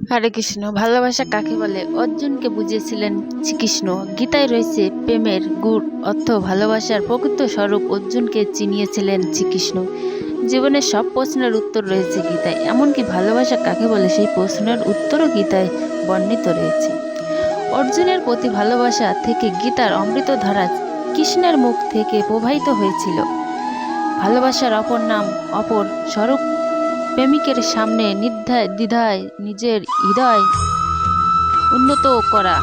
হরে কৃষ্ণ, ভালোবাসা কাকে বলে? অর্জুনকে বুঝিয়েছিলেন শ্রীকৃষ্ণ। গীতায় রয়েছে, প্রেমের গুড় অর্থ ভালোবাসার প্রকৃত স্বরূপ অর্জুনকে চিনিয়েছিলেন শ্রীকৃষ্ণ। জীবনের সব প্রশ্নের উত্তর রয়েছে গীতায়, এমনকি ভালোবাসা কাকে বলে সেই প্রশ্নের উত্তরও গীতায় বর্ণিত রয়েছে। অর্জুনের প্রতি ভালোবাসা থেকে গীতার অমৃতধারা কৃষ্ণের মুখ থেকে প্রবাহিত হয়েছিল। ভালোবাসার অপর নাম, অপর স্বরূপ প্রেমিকের সামনে নির্ধায়, দ্বিধায় নিজের হৃদয় উন্নত করা।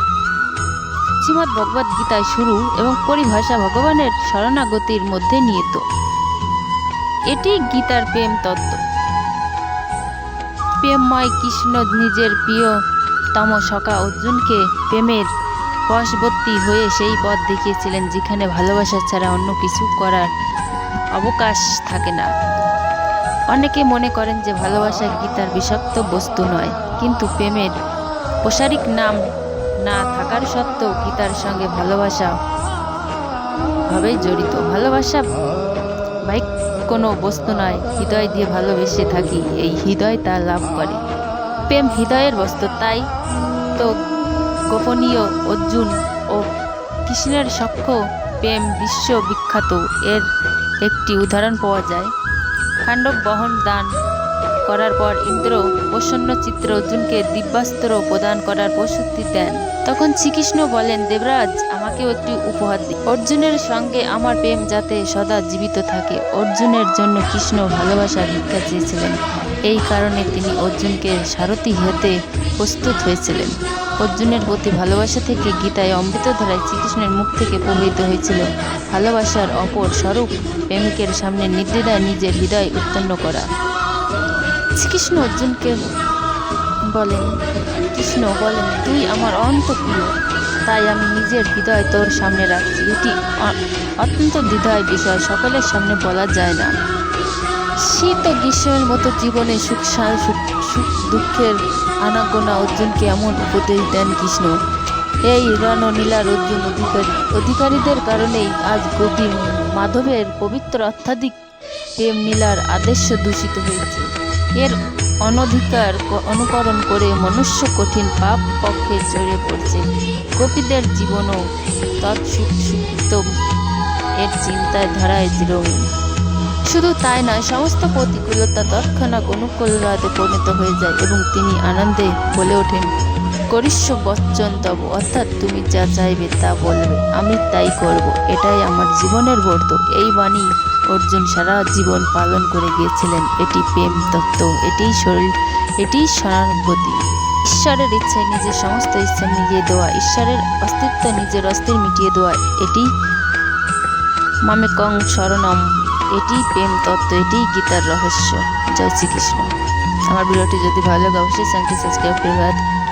শ্রীমদ্ ভগবদ্ গীতায় শুরু এবং পরিভাষা ভগবানের শরণাগতির মধ্যে নিহিত। এটি গীতার প্রেম তত্ত্ব। প্রেমময় কৃষ্ণ নিজের প্রিয়তম সখা অর্জুনকে প্রেমের বশবর্তী হয়ে সেই পথ দেখিয়েছিলেন, যেখানে ভালোবাসা ছাড়া অন্য কিছু করার অবকাশ থাকে না। অনেকে মনে করেন যে ভালোবাসা গীতার বিষাক্ত বস্তু নয়, কিন্তু প্রেমের প্রসারিক নাম না থাকার সত্ত্বেও গীতার সঙ্গে ভালোবাসা ভাবেই জড়িত। ভালোবাসা বাইক কোনো বস্তু নয়, হৃদয় দিয়ে ভালোবেসে থাকি, এই হৃদয় তা লাভ করে। প্রেম হৃদয়ের বস্তু, তাই তো গোপনীয় অর্জুন ও কৃষ্ণের সখ্য প্রেম বিশ্ববিখ্যাত এর একটি উদাহরণ পাওয়া যায়। খাণ্ডব বহন দান করার পর ইন্দ্র প্রসন্ন চিত্র অর্জুনকে দিব্যাস্ত্র প্রদান করার প্রস্তুতি দেন। তখন শ্রীকৃষ্ণ বলেন, দেবরাজ, আমাকেও একটি উপহার দিন অর্জুনের সঙ্গে আমার প্রেম যাতে সদা জীবিত থাকে। অর্জুনের জন্য কৃষ্ণ ভালোবাসা ভিক্ষা চেয়েছিলেন। এই কারণে তিনি অর্জুনকে সারথি হতে প্রস্তুত হয়েছিলেন। অর্জুনের প্রতি ভালোবাসা থেকে গীতায় অমৃতধারায় শ্রীকৃষ্ণের মুখ থেকে প্রবাহিত হয়েছিল। ভালোবাসার অপর স্বরূপ প্রেমিকের সামনে নির্দ্বিধায় নিজের হৃদয় উৎপন্ন করা। শ্রীকৃষ্ণ অর্জুনকে বলেন, কৃষ্ণ বলেন, তুই আমার অন্ত প্রিয় তাই আমি নিজের হৃদয় তোর সামনে রাখছি। এটি অত্যন্ত হৃদয় বিষয়, সকলের সামনে বলা যায় না। শীত ও গ্রীষ্মের মতো জীবনে সুখ সুখ, দুঃখের আনাগোনা অর্জুনকে এমন উপদেশ দেন কৃষ্ণ? এই রণনীলার অর্জুন অধিকারী। অধিকারীদের কারণেই আজ গোপী মাধবের পবিত্র অত্যাধিক প্রেম নীলার আদেশ্য দূষিত হয়েছে। এর অনধিকার অনুকরণ করে মনুষ্য কঠিন পাপ পক্ষে জড়িয়ে পড়ছে। গোপীদের জীবনও তৎসুখিত এর চিন্তায় ধারায় দৃঢ়হীন শুধু তাই নয়, সমস্ত প্রতিকূলতা তৎক্ষণাৎ অনুকূলতাতে পরিণত হয়ে যায় এবং তিনি আনন্দে বলে ওঠেন করিষ্য বচ্চন তব, অর্থাৎ তুমি যা চাইবে তা বলবে। আমি তাই করব, এটাই আমার জীবনের ব্রত। এই বাণী অর্জুন সারা জীবন পালন করে গিয়েছিলেন। এটি প্রেম তত্ত্ব, এটিই শরীর, এটিই সহানুভূতি ঈশ্বরের ইচ্ছায় নিজের সমস্ত ইচ্ছা মিলিয়ে দেওয়া, ঈশ্বরের অস্তিত্ব নিজের অস্থির মিটিয়ে দেওয়া, এটি মামে কং শরণম। এটি প্রেম তত্ত্ব এটিই গীতার রহস্য। জয় শ্রীকৃষ্ণ। আমার ভিডিওটি যদি ভালো লাগে, অবশ্যই চ্যানেলটি সাবস্ক্রাইব করে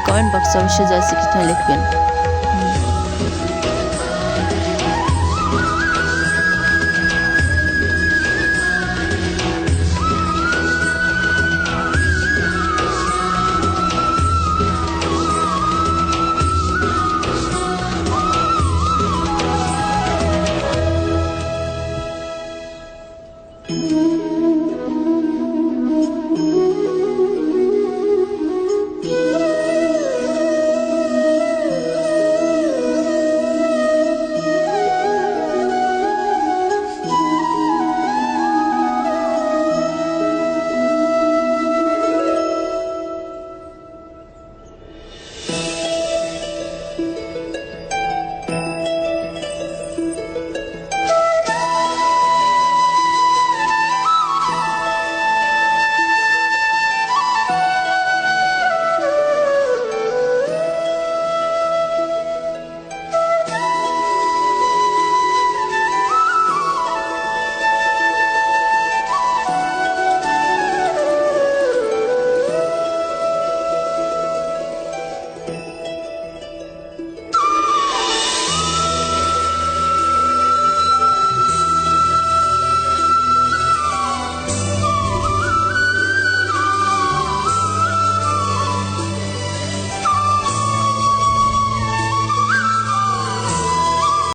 কমেন্ট বক্সে অবশ্যই জয় শ্রীকৃষ্ণ লিখবেন। you.